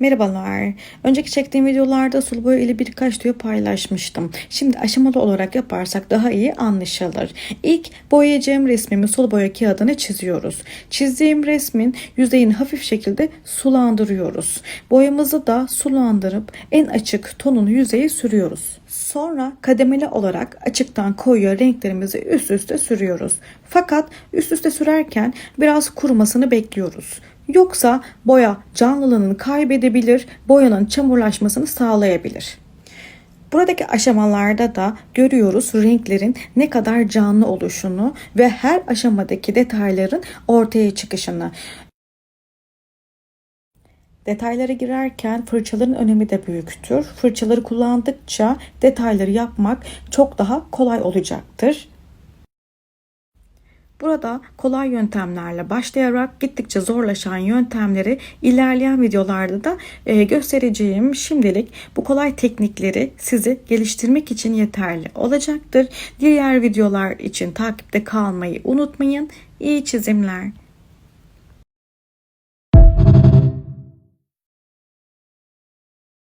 Merhabalar. Önceki çektiğim videolarda sulu boya ile birkaç tüyo paylaşmıştım. Şimdi aşamalı olarak yaparsak daha iyi anlaşılır. İlk boyayacağım resmimi sulu boya kağıdına çiziyoruz. Çizdiğim resmin yüzeyini hafif şekilde sulandırıyoruz. Boyamızı da sulandırıp en açık tonunu yüzeye sürüyoruz. Sonra kademeli olarak açıktan koyuya renklerimizi üst üste sürüyoruz. Fakat üst üste sürerken biraz kurumasını bekliyoruz. Yoksa boya canlılığını kaybedebilir, boyanın çamurlaşmasını sağlayabilir. Buradaki aşamalarda da görüyoruz renklerin ne kadar canlı oluşunu ve her aşamadaki detayların ortaya çıkışını. Detaylara girerken fırçaların önemi de büyüktür. Fırçaları kullandıkça detayları yapmak çok daha kolay olacaktır. Burada kolay yöntemlerle başlayarak gittikçe zorlaşan yöntemleri ilerleyen videolarda da e, göstereceğim. Şimdilik bu kolay teknikleri sizi geliştirmek için yeterli olacaktır. Diğer videolar için takipte kalmayı unutmayın. İyi çizimler.